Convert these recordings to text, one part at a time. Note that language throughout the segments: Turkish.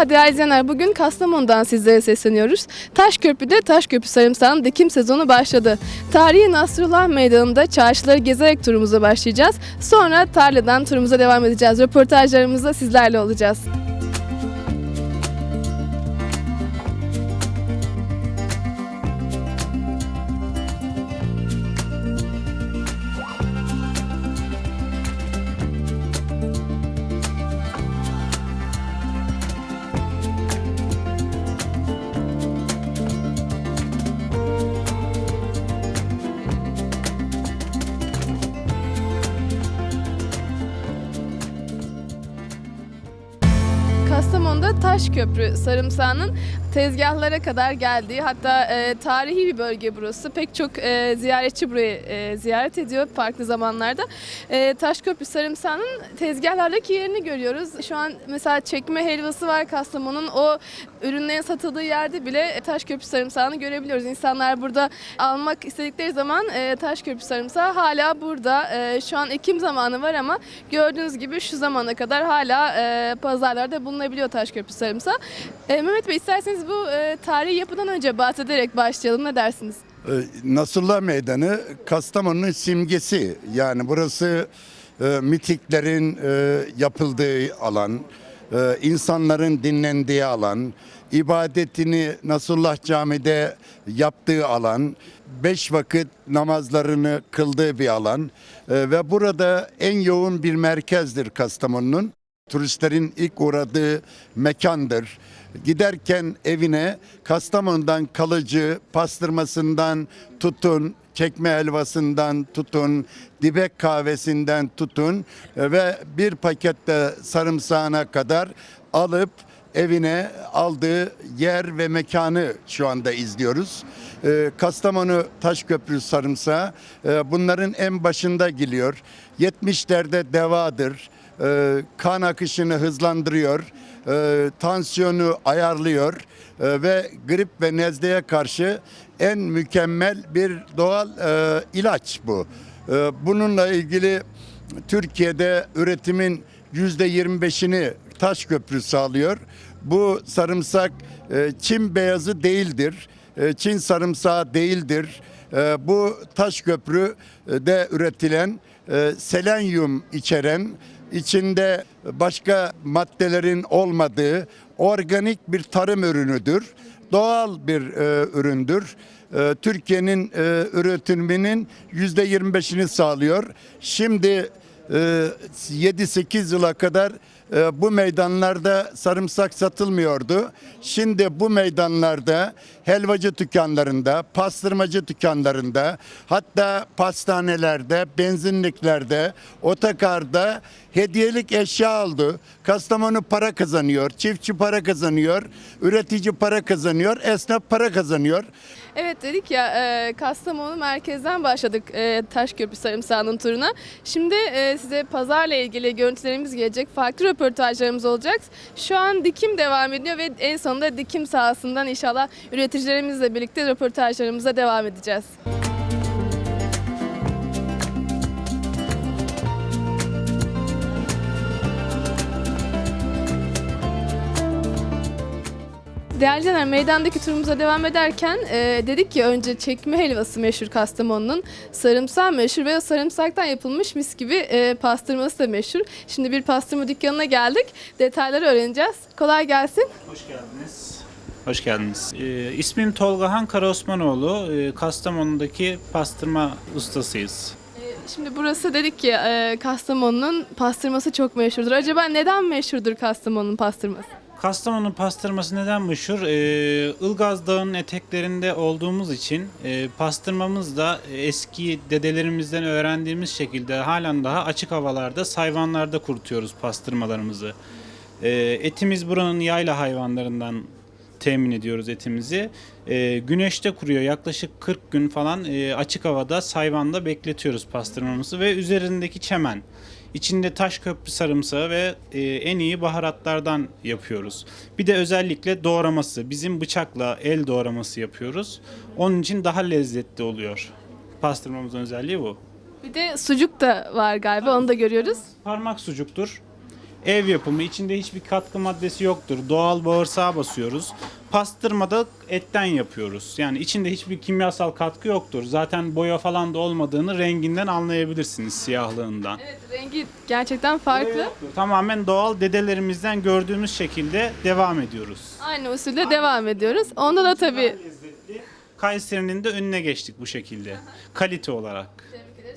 Merhaba değerli izleyenler. Bugün Kastamonu'dan sizlere sesleniyoruz. Taşköprü'de Taşköprü sarımsağının dikim sezonu başladı. Tarihi Nasrullah Meydanı'nda çarşıları gezerek turumuza başlayacağız. Sonra tarladan turumuza devam edeceğiz. Röportajlarımızda sizlerle olacağız. Taşköprü sarımsağının tezgahlara kadar geldiği hatta e, tarihi bir bölge burası. Pek çok e, ziyaretçi burayı e, ziyaret ediyor farklı zamanlarda. E, Taşköprü sarımsağının tezgahlardaki yerini görüyoruz. Şu an mesela çekme helvası var Kastamonu'nun. O ürünlerin satıldığı yerde bile Taşköprü sarımsağını görebiliyoruz. İnsanlar burada almak istedikleri zaman e, Taşköprü sarımsağı hala burada. E, şu an ekim zamanı var ama gördüğünüz gibi şu zamana kadar hala e, pazarlarda bulunabiliyor Taşköprü sarımsağı. E, Mehmet Bey isterseniz bu e, tarihi yapıdan önce bahsederek başlayalım. Ne dersiniz? Ee, Nasrullah Meydanı Kastamonu'nun simgesi. Yani burası e, mitiklerin e, yapıldığı alan, e, insanların dinlendiği alan, ibadetini Nasrullah Camii'de yaptığı alan, beş vakit namazlarını kıldığı bir alan E, ve burada en yoğun bir merkezdir Kastamonu'nun. Turistlerin ilk uğradığı mekandır. Giderken evine Kastamonu'dan kalıcı pastırmasından tutun, çekme helvasından tutun, dibek kahvesinden tutun e, ve bir pakette sarımsağına kadar alıp evine aldığı yer ve mekanı şu anda izliyoruz. Ee, Kastamonu Taşköprü sarımsağı e, bunların en başında geliyor. 70'lerde devadır. Kan akışını hızlandırıyor. E, tansiyonu ayarlıyor e, ve grip ve nezleye karşı en mükemmel bir doğal e, ilaç bu. E, bununla ilgili Türkiye'de üretimin yüzde 25'ini Taşköprü sağlıyor. Bu sarımsak e, Çin beyazı değildir. E, Çin sarımsağı değildir. E, bu Taşköprü'de üretilen e, selenyum içeren, içinde başka maddelerin olmadığı organik bir tarım ürünüdür. Doğal bir e, üründür. E, Türkiye'nin e, üretiminin yüzde 25'ini sağlıyor. Şimdi e, 7-8 yıla kadar e, bu meydanlarda sarımsak satılmıyordu. Şimdi bu meydanlarda helvacı dükkanlarında, pastırmacı dükkanlarında, hatta pastanelerde, benzinliklerde, otokarda hediyelik eşya aldı. Kastamonu para kazanıyor, çiftçi para kazanıyor, üretici para kazanıyor, esnaf para kazanıyor. Evet dedik ya e, Kastamonu merkezden başladık e, Taşköprü sarımsağının turuna. Şimdi e, size pazarla ilgili görüntülerimiz gelecek. Farklı röportajlarımız olacak. Şu an dikim devam ediyor ve en sonunda dikim sahasından inşallah üreticilerimizle birlikte röportajlarımıza devam edeceğiz. Değerli izleyenler, meydandaki turumuza devam ederken e, dedik ki önce çekme helvası meşhur Kastamonu'nun, sarımsak meşhur ve sarımsaktan yapılmış mis gibi e, pastırması da meşhur. Şimdi bir pastırma dükkanına geldik, detayları öğreneceğiz. Kolay gelsin. Hoş geldiniz. Hoş geldiniz. Ee, ismim Tolgahan Karaosmanoğlu. Ee, Kastamonu'daki pastırma ustasıyız. E, şimdi burası dedik ki e, Kastamonu'nun pastırması çok meşhurdur. Acaba neden meşhurdur Kastamonu'nun pastırması? Kastamonu pastırması neden meşhur? Ee, Ilgaz Dağı'nın eteklerinde olduğumuz için e, pastırmamız da eski dedelerimizden öğrendiğimiz şekilde halen daha açık havalarda, sayvanlarda kurutuyoruz pastırmalarımızı. Ee, etimiz buranın yayla hayvanlarından temin ediyoruz etimizi. Ee, güneşte kuruyor yaklaşık 40 gün falan e, açık havada sayvanda bekletiyoruz pastırmamızı ve üzerindeki çemen. İçinde taş köprü sarımsağı ve e, en iyi baharatlardan yapıyoruz. Bir de özellikle doğraması. Bizim bıçakla el doğraması yapıyoruz. Onun için daha lezzetli oluyor. Pastırmamızın özelliği bu. Bir de sucuk da var galiba onu da görüyoruz. Parmak sucuktur. Ev yapımı, içinde hiçbir katkı maddesi yoktur. Doğal bağırsağa basıyoruz. Pastırmada etten yapıyoruz. Yani içinde hiçbir kimyasal katkı yoktur. Zaten boya falan da olmadığını renginden anlayabilirsiniz siyahlığından. Evet, rengi gerçekten farklı. Tamamen doğal dedelerimizden gördüğümüz şekilde devam ediyoruz. Aynı usulde devam ediyoruz. Onda da tabii. Kayseri'nin de önüne geçtik bu şekilde. Kalite olarak.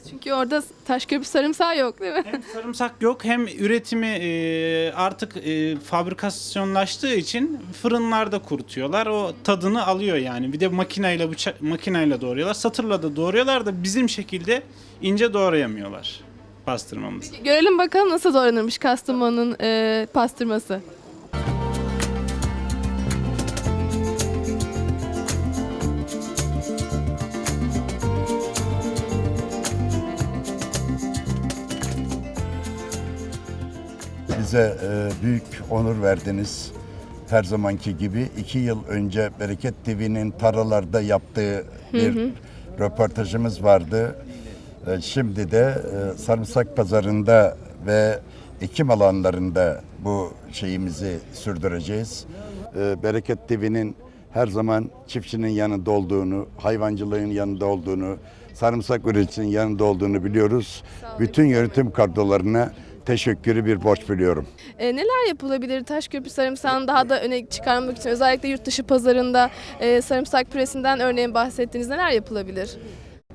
Çünkü orada taş köprü sarımsağı yok değil mi? Hem sarımsak yok hem üretimi e, artık e, fabrikasyonlaştığı için fırınlarda kurutuyorlar. O tadını alıyor yani. Bir de makineyle bıçak makineyle doğruyorlar. Satırla da doğruyorlar da bizim şekilde ince doğrayamıyorlar pastırmamızı. Görelim bakalım nasıl doğranırmış Kastamonu'nun e, pastırması. Bize e, büyük onur verdiniz. Her zamanki gibi iki yıl önce Bereket TV'nin taralarda yaptığı bir röportajımız vardı. E, şimdi de e, sarımsak pazarında ve ekim alanlarında bu şeyimizi sürdüreceğiz. E, Bereket TV'nin her zaman çiftçinin yanında olduğunu, hayvancılığın yanında olduğunu, sarımsak üreticisinin yanında olduğunu biliyoruz. Bütün yönetim kadrolarına teşekkürü bir borç biliyorum. E, neler yapılabilir taş köprü sarımsağını daha da öne çıkarmak için? Özellikle yurt dışı pazarında e, sarımsak püresinden örneğin bahsettiniz. Neler yapılabilir?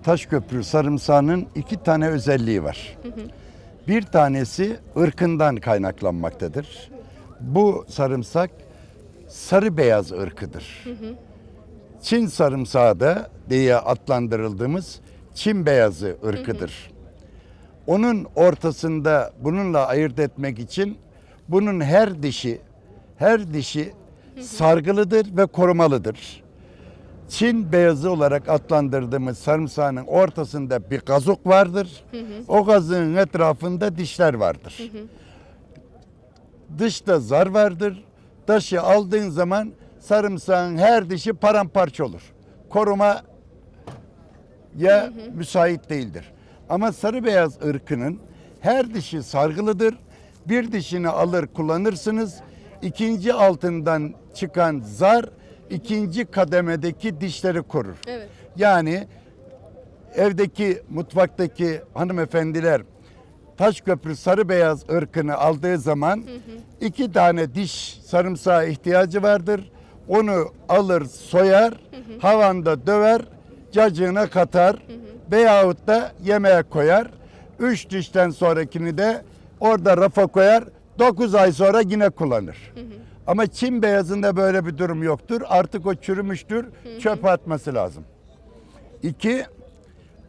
Taşköprü sarımsağının iki tane özelliği var. Bir tanesi ırkından kaynaklanmaktadır. Bu sarımsak sarı beyaz ırkıdır. Çin sarımsağı da diye adlandırıldığımız Çin beyazı ırkıdır. Onun ortasında bununla ayırt etmek için bunun her dişi her dişi sargılıdır ve korumalıdır. Çin beyazı olarak adlandırdığımız sarımsağın ortasında bir gazok vardır. O gazığın etrafında dişler vardır. Dışta zar vardır. Daşı aldığın zaman sarımsağın her dişi paramparça olur. Koruma ya müsait değildir. Ama sarı beyaz ırkının her dişi sargılıdır. Bir dişini alır kullanırsınız. İkinci altından çıkan zar ikinci kademedeki dişleri korur. Evet. Yani evdeki mutfaktaki hanımefendiler Taşköprü sarı beyaz ırkını aldığı zaman iki tane diş sarımsağa ihtiyacı vardır. Onu alır soyar, havanda döver, cacığına katar veyahut da yemeğe koyar. Üç dişten sonrakini de orada rafa koyar. Dokuz ay sonra yine kullanır. Ama Çin beyazında böyle bir durum yoktur. Artık o çürümüştür. Çöpe atması lazım. İki,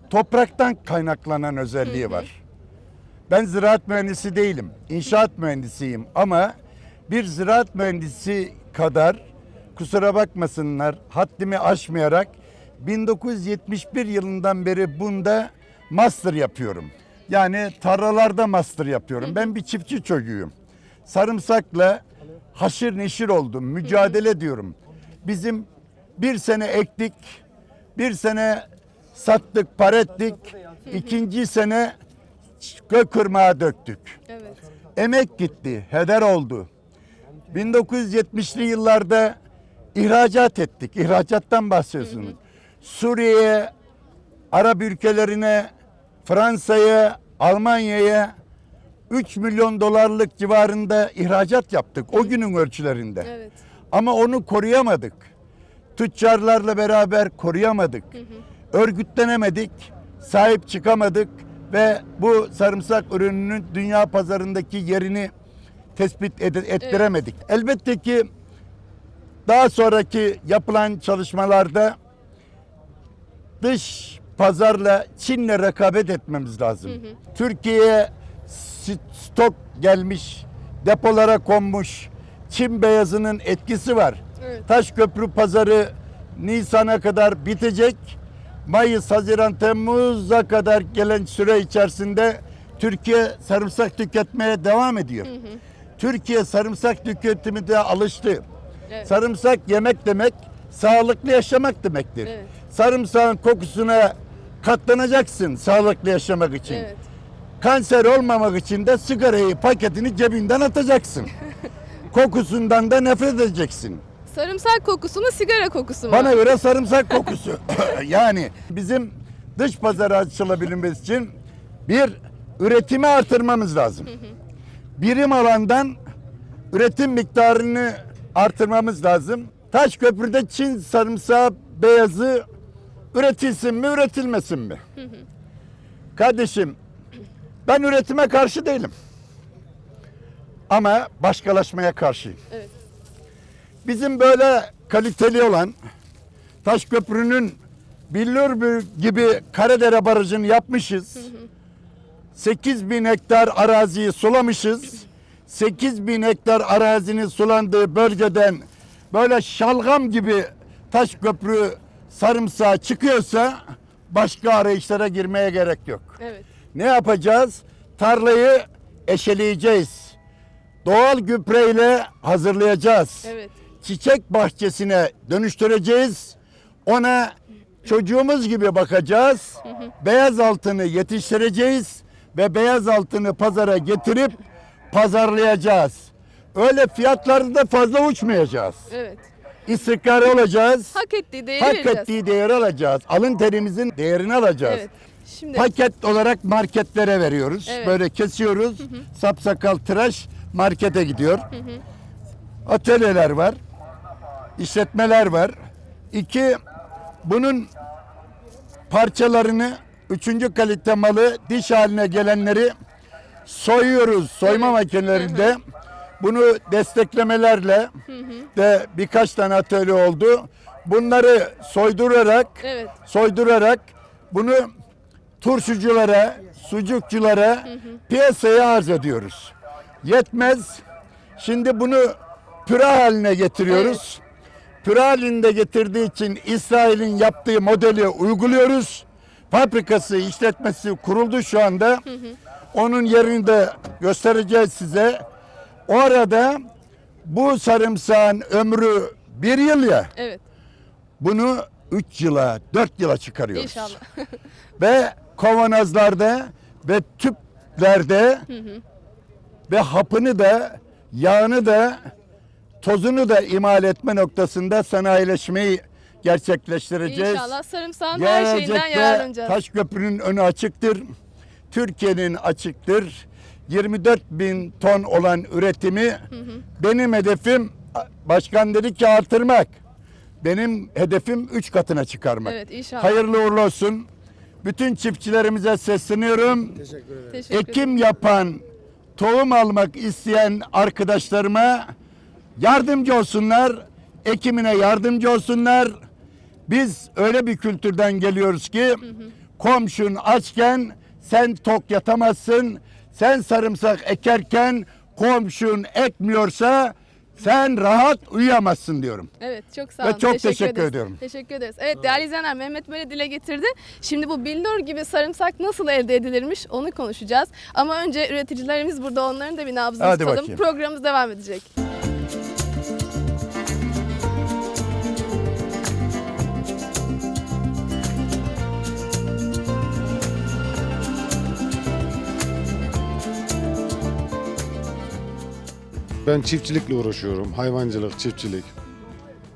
topraktan kaynaklanan özelliği var. Ben ziraat mühendisi değilim. İnşaat mühendisiyim ama bir ziraat mühendisi kadar kusura bakmasınlar haddimi aşmayarak 1971 yılından beri bunda master yapıyorum. Yani tarlalarda master yapıyorum. Ben bir çiftçi çocuğuyum. Sarımsakla haşır neşir oldum. Mücadele ediyorum. Bizim bir sene ektik, bir sene sattık, para ettik. İkinci sene gökırmağa döktük. Evet. Emek gitti, heder oldu. 1970'li yıllarda ihracat ettik. İhracattan bahsediyorsunuz. Suriye'ye, Arap ülkelerine, Fransa'ya, Almanya'ya 3 milyon dolarlık civarında ihracat yaptık o günün ölçülerinde. Evet. Ama onu koruyamadık. Tüccarlarla beraber koruyamadık. Örgütlenemedik, sahip çıkamadık ve bu sarımsak ürününün dünya pazarındaki yerini tespit ed- ettiremedik. Elbette ki daha sonraki yapılan çalışmalarda dış pazarla Çin'le rekabet etmemiz lazım. Türkiye'ye st- stok gelmiş, depolara konmuş Çin beyazının etkisi var. Evet. Taşköprü pazarı Nisan'a kadar bitecek. Mayıs, Haziran, Temmuz'a kadar gelen süre içerisinde Türkiye sarımsak tüketmeye devam ediyor. Türkiye sarımsak tüketimine alıştı. Evet. Sarımsak yemek demek, sağlıklı yaşamak demektir. Evet. Sarımsağın kokusuna katlanacaksın sağlıklı yaşamak için. Evet. Kanser olmamak için de sigarayı paketini cebinden atacaksın. Kokusundan da nefret edeceksin. Sarımsak kokusu mu sigara kokusu mu? Bana göre sarımsak kokusu. yani bizim dış pazara açılabilmemiz için bir üretimi artırmamız lazım. Birim alandan üretim miktarını artırmamız lazım. Taşköprü'de Çin sarımsağı beyazı üretilsin mi üretilmesin mi? Kardeşim ben üretime karşı değilim. Ama başkalaşmaya karşıyım. Evet. Bizim böyle kaliteli olan Taşköprü'nün Billur gibi Karadere Barajı'nı yapmışız. 8 bin hektar araziyi sulamışız. 8 bin hektar arazinin sulandığı bölgeden böyle şalgam gibi Taşköprü sarımsağı çıkıyorsa başka arayışlara girmeye gerek yok. Evet. Ne yapacağız? Tarlayı eşeleyeceğiz. Doğal gübreyle hazırlayacağız Evet. çiçek bahçesine dönüştüreceğiz. Ona çocuğumuz gibi bakacağız. Beyaz altını yetiştireceğiz ve beyaz altını pazara getirip pazarlayacağız. Öyle fiyatlarda fazla uçmayacağız. Evet. İstikrar olacağız. Hak ettiği değeri Hak vereceğiz. ettiği değeri alacağız. Alın terimizin değerini alacağız. Evet. Şimdi Paket olarak marketlere veriyoruz. Evet. Böyle kesiyoruz. Sapsakal tıraş markete gidiyor. Atölyeler var. işletmeler var. İki, bunun parçalarını üçüncü kalite malı diş haline gelenleri soyuyoruz soyma makinelerinde. Bunu desteklemelerle de birkaç tane atölye oldu. Bunları soydurarak evet. soydurarak bunu turşuculara, sucukçulara piyasaya arz ediyoruz. Yetmez. Şimdi bunu püre haline getiriyoruz. Püre halinde getirdiği için İsrail'in yaptığı modeli uyguluyoruz. Fabrikası, işletmesi kuruldu şu anda. Onun yerini de göstereceğiz size. O arada bu sarımsağın ömrü bir yıl ya. Evet. Bunu 3 yıla, 4 yıla çıkarıyoruz. İnşallah. Ve kavanozlarda ve tüplerde ve hapını da yağını da tozunu da imal etme noktasında sanayileşmeyi gerçekleştireceğiz. İnşallah sarımsağın her şeyinden yararlanacağız. Taşköprü'nün önü açıktır. Türkiye'nin açıktır. 24 bin ton olan üretimi benim hedefim başkan dedi ki artırmak. Benim hedefim 3 katına çıkarmak. Evet inşallah. Hayırlı uğurlu olsun. Bütün çiftçilerimize sesleniyorum. Teşekkür ederim. Ekim yapan, tohum almak isteyen arkadaşlarıma yardımcı olsunlar. Ekimine yardımcı olsunlar. Biz öyle bir kültürden geliyoruz ki komşun açken sen tok yatamazsın. Sen sarımsak ekerken komşun ekmiyorsa sen rahat uyuyamazsın diyorum. Evet çok sağ Ve olun. çok teşekkür ederiz. ediyorum. Teşekkür ederiz. Evet değerli izleyenler Mehmet böyle dile getirdi. Şimdi bu billur gibi sarımsak nasıl elde edilirmiş onu konuşacağız. Ama önce üreticilerimiz burada onların da bir nabzını Hadi tutalım. bakayım. Programımız devam edecek. Ben çiftçilikle uğraşıyorum. Hayvancılık, çiftçilik.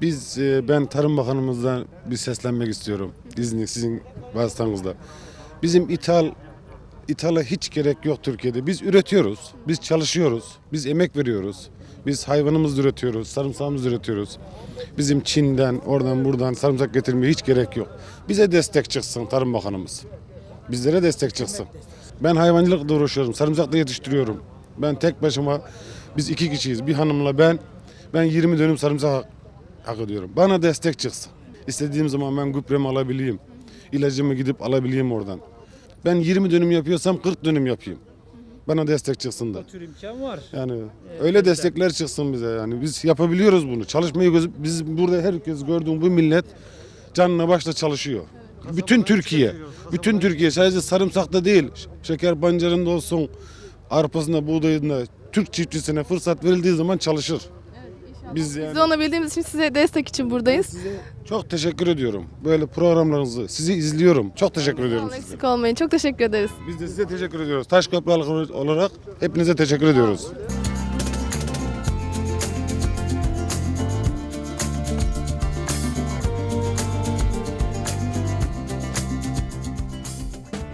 Biz e, ben Tarım Bakanımızdan bir seslenmek istiyorum. İzni sizin vasıtanızda. Bizim ithal ithala hiç gerek yok Türkiye'de. Biz üretiyoruz. Biz çalışıyoruz. Biz emek veriyoruz. Biz hayvanımızı üretiyoruz, sarımsağımızı üretiyoruz. Bizim Çin'den, oradan buradan sarımsak getirmeye hiç gerek yok. Bize destek çıksın Tarım Bakanımız. Bizlere destek çıksın. Ben hayvancılıkla uğraşıyorum, sarımsakla yetiştiriyorum. Ben tek başıma, biz iki kişiyiz. Bir hanımla ben, ben 20 dönüm sarımsak hak, ediyorum. Bana destek çıksın. İstediğim zaman ben gübremi alabileyim. İlacımı gidip alabileyim oradan. Ben 20 dönüm yapıyorsam 40 dönüm yapayım. Bana destek çıksın da. tür imkan var. Yani öyle destekler çıksın bize yani. Biz yapabiliyoruz bunu. Çalışmayı göz biz burada herkes gördüğüm bu millet canına başla çalışıyor. Bütün Türkiye. Bütün Türkiye sadece sarımsakta değil. Şeker pancarında olsun, arpasında, buğdayında Türk çiftçisine fırsat verildiği zaman çalışır. Biz Biz yani de onu bildiğimiz için size destek için buradayız. çok teşekkür ediyorum. Böyle programlarınızı sizi izliyorum. Çok teşekkür ediyorum olun, size. Eksik olmayın. Çok teşekkür ederiz. Biz de size teşekkür ediyoruz. Taşköprü halkı olarak hepinize teşekkür ediyoruz.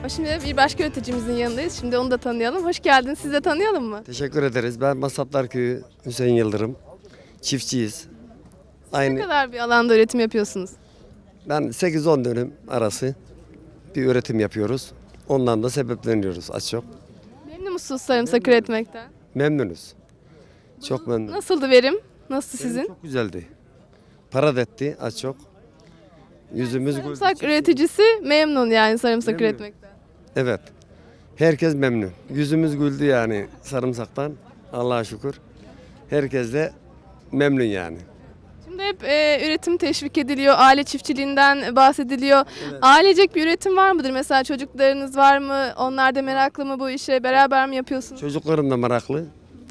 Şimdi bir başka üreticimizin yanındayız. Şimdi onu da tanıyalım. Hoş geldin. Siz de tanıyalım mı? Teşekkür ederiz. Ben Masaplar Köyü Hüseyin Yıldırım. Çiftçiyiz. Ne Aynı kadar bir alanda üretim yapıyorsunuz? ben 8-10 dönüm arası bir üretim yapıyoruz. Ondan da sebepleniyoruz az çok. Memnun musunuz sarımsak üretmekten? Memnunuz. Çok memnun. Nasıldı verim? Nasıl sizin? Çok güzeldi. Para da etti az çok. Yüzümüz güldü. Sarımsak üreticisi memnun yani sarımsak Memnun. üretmekten. Evet. Herkes memnun. Yüzümüz güldü yani sarımsaktan. Allah'a şükür. Herkes de memnun yani. Şimdi hep e, üretim teşvik ediliyor, aile çiftçiliğinden bahsediliyor. Ailecek bir üretim var mıdır? Mesela çocuklarınız var mı? Onlar da meraklı mı bu işe? Beraber mi yapıyorsunuz? Çocuklarım da meraklı.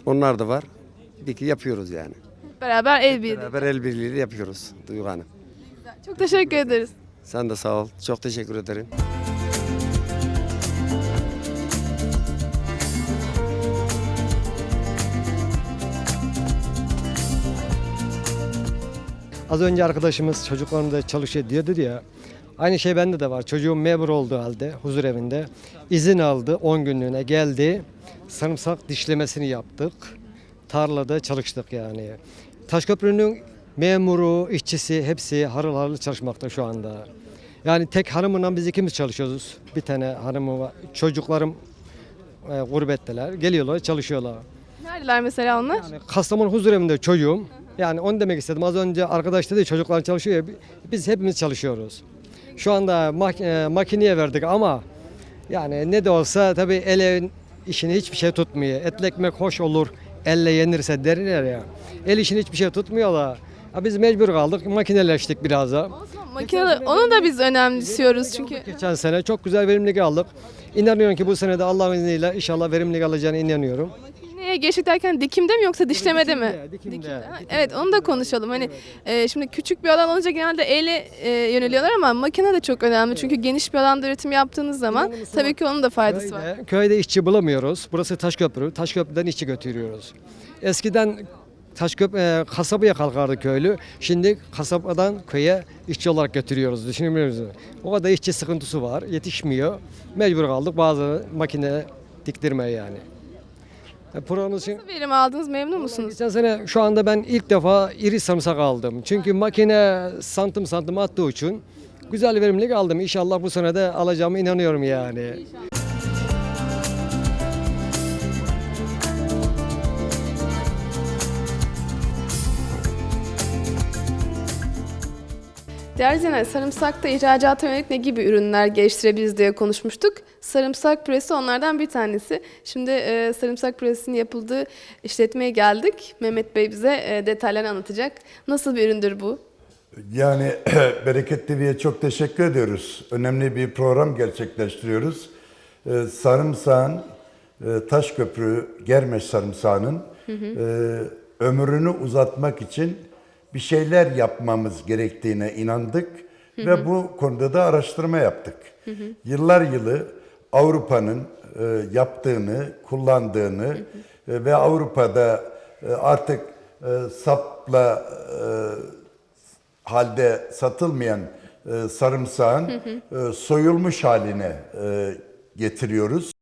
Onlar da var. Bir ki yapıyoruz yani. Beraber el birliği. Beraber el birliğiyle yapıyoruz Duygu Hanım. Çok teşekkür ederiz. Sen de sağ ol. Çok teşekkür ederim. Az önce arkadaşımız çocuklarımda çalışıyor diyordu ya. Aynı şey bende de var. Çocuğum memur olduğu halde huzur evinde izin aldı 10 günlüğüne geldi. Sarımsak dişlemesini yaptık. Tarlada çalıştık yani. Taşköprü'nün memuru, işçisi hepsi harıl harıl çalışmakta şu anda. Yani tek hanımla biz ikimiz çalışıyoruz. Bir tane hanımı var. Çocuklarım e, gurbetteler. Geliyorlar, çalışıyorlar. Neredeler mesela onlar? Yani Kastamonu huzur evinde çocuğum. Yani onu demek istedim. Az önce arkadaş dedi çocuklar çalışıyor ya. Biz hepimiz çalışıyoruz. Şu anda mak- e, makineye verdik ama yani ne de olsa tabii el işini hiçbir şey tutmuyor. Etli ekmek hoş olur. Elle yenirse derler ya. El işini hiçbir şey tutmuyor da. Ya biz mecbur kaldık. Makineleştik biraz da. Makine, onu da biz önemsiyoruz çünkü. Geçen sene çok güzel verimlilik aldık. İnanıyorum ki bu sene de Allah'ın izniyle inşallah verimlilik alacağına inanıyorum. Neye geçtik derken dikimde mi yoksa dişlemede mi? Dikimde, dikimde. Ha, Evet onu da konuşalım. Hani e, şimdi küçük bir alan olunca genelde ele e, yöneliyorlar ama makine de çok önemli. Çünkü geniş bir alanda üretim yaptığınız zaman tabii ki onun da faydası var. Köyde, köyde işçi bulamıyoruz. Burası Taşköprü. Taşköprüden işçi götürüyoruz. Eskiden Taşköprü e, kasabaya kalkardı köylü. Şimdi kasabadan köye işçi olarak götürüyoruz. Musunuz? O kadar işçi sıkıntısı var. Yetişmiyor. Mecbur kaldık bazı makine diktirmeye yani. E, Nasıl verim aldınız? Memnun musunuz? Geçen sene şu anda ben ilk defa iri sarımsak aldım. Çünkü makine santim santim attığı için güzel verimlilik aldım. İnşallah bu sene de alacağıma inanıyorum yani. Değerli izleyenler, sarımsakta ihracata yönelik ne gibi ürünler geliştirebiliriz diye konuşmuştuk. Sarımsak püresi onlardan bir tanesi. Şimdi e, sarımsak püresinin yapıldığı işletmeye geldik. Mehmet Bey bize e, detaylarını anlatacak. Nasıl bir üründür bu? Yani Bereket TV'ye çok teşekkür ediyoruz. Önemli bir program gerçekleştiriyoruz. Ee, sarımsağın, e, Taşköprü Germeş sarımsağının e, ömrünü uzatmak için bir şeyler yapmamız gerektiğine inandık ve bu konuda da araştırma yaptık. Yıllar yılı Avrupa'nın e, yaptığını, kullandığını e, ve Avrupa'da e, artık e, sapla e, halde satılmayan e, sarımsağın e, soyulmuş haline e, getiriyoruz.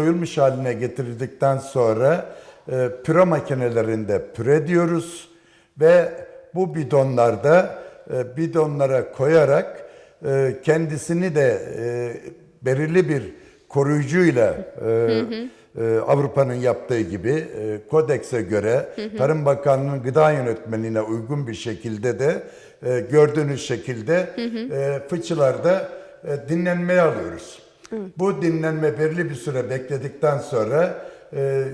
Soyulmuş haline getirdikten sonra e, püre makinelerinde püre diyoruz ve bu bidonlarda e, bidonlara koyarak e, kendisini de e, belirli bir koruyucuyla Avrupa'nın yaptığı gibi kodekse göre Tarım Bakanlığı'nın gıda yönetmeliğine uygun bir şekilde de gördüğünüz şekilde fıçılarda dinlenmeye alıyoruz. Bu dinlenme belirli bir süre bekledikten sonra e,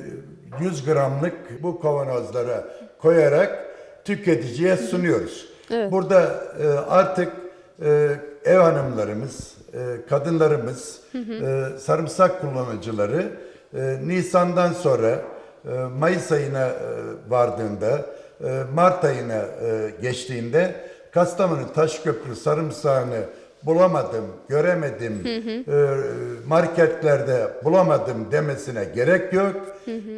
100 gramlık bu kavanozlara koyarak tüketiciye sunuyoruz. Burada e, artık e, ev hanımlarımız, e, kadınlarımız, e, sarımsak kullanıcıları e, Nisan'dan sonra e, Mayıs ayına e, vardığında e, Mart ayına e, geçtiğinde Kastamonu Taşköprü sarımsağını bulamadım, göremedim, e, marketlerde bulamadım demesine gerek yok.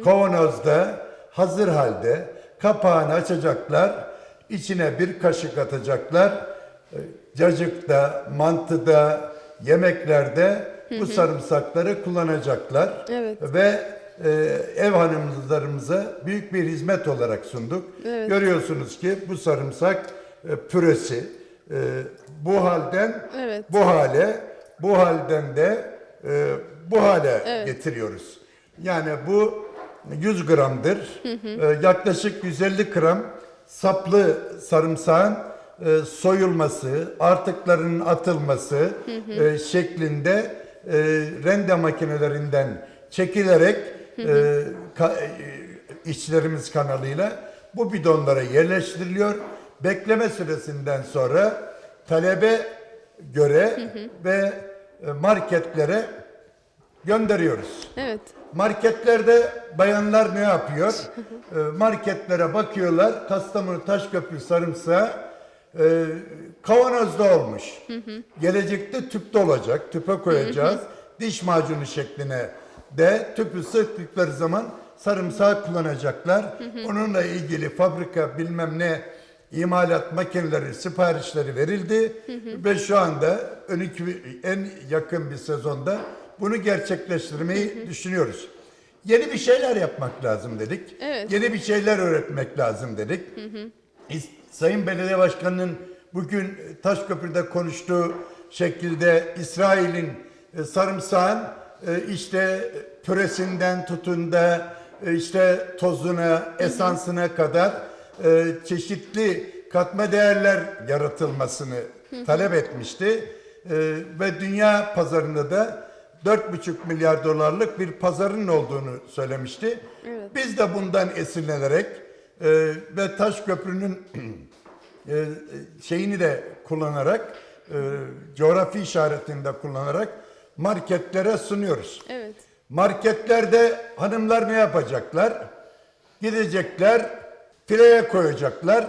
Kavanozda hazır halde kapağını açacaklar, içine bir kaşık atacaklar. E, Cacıkta, mantıda, yemeklerde bu sarımsakları kullanacaklar. Evet. Ve e, ev hanımlarımıza büyük bir hizmet olarak sunduk. Evet. Görüyorsunuz ki bu sarımsak e, püresi e, bu halden Evet. bu hale, bu halden de e, bu hale Evet. getiriyoruz. Yani bu 100 gramdır. E, yaklaşık 150 gram saplı sarımsağın e, soyulması, artıklarının atılması e, şeklinde e, rende makinelerinden çekilerek e, ka- e, işçilerimiz kanalıyla bu bidonlara yerleştiriliyor. Bekleme süresinden sonra talebe göre ve e, marketlere gönderiyoruz. Evet. Marketlerde bayanlar ne yapıyor? Ee, Marketlere bakıyorlar. Kastamonu Taşköprü sarımsağı e, kavanozda olmuş. Gelecekte tüpte olacak. Tüpe koyacağız. Diş macunu şekline de tüpü sıktıkları zaman sarımsağı kullanacaklar. Onunla ilgili fabrika bilmem ne imalat makineleri siparişleri verildi ve şu anda en yakın bir sezonda bunu gerçekleştirmeyi düşünüyoruz. Yeni bir şeyler yapmak lazım dedik. Evet. Yeni bir şeyler öğretmek lazım dedik. İs- Sayın Belediye Başkanı'nın bugün Taşköprü'de konuştuğu şekilde İsrail'in e, sarımsağın e, işte püresinden tutun da e, işte tozuna, esansına kadar e, çeşitli katma değerler yaratılmasını talep etmişti. E, ve dünya pazarında da 4,5 milyar dolarlık bir pazarın olduğunu söylemişti. Evet. Biz de bundan esinlenerek e, ve Taşköprü'nün e, şeyini de kullanarak, e, coğrafi işaretini de kullanarak marketlere sunuyoruz. Evet. Marketlerde hanımlar ne yapacaklar? Gidecekler, fileye koyacaklar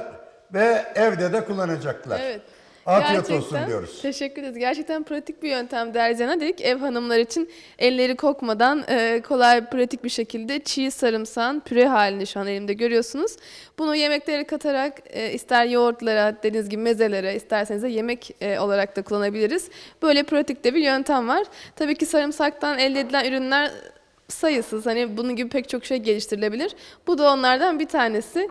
ve evde de kullanacaklar. Evet. Afiyet olsun diyoruz. Teşekkür ederiz. Gerçekten pratik bir yöntem Derzena dedik. Ev hanımlar için elleri kokmadan e, kolay, pratik bir şekilde çiğ sarımsağın püre halini şu an elimde görüyorsunuz. Bunu yemeklere katarak e, ister yoğurtlara, dediğiniz gibi mezelere, isterseniz de yemek e, olarak da kullanabiliriz. Böyle pratik de bir yöntem var. Tabii ki sarımsaktan elde edilen ürünler sayısız. Hani bunun gibi pek çok şey geliştirilebilir. Bu da onlardan bir tanesi.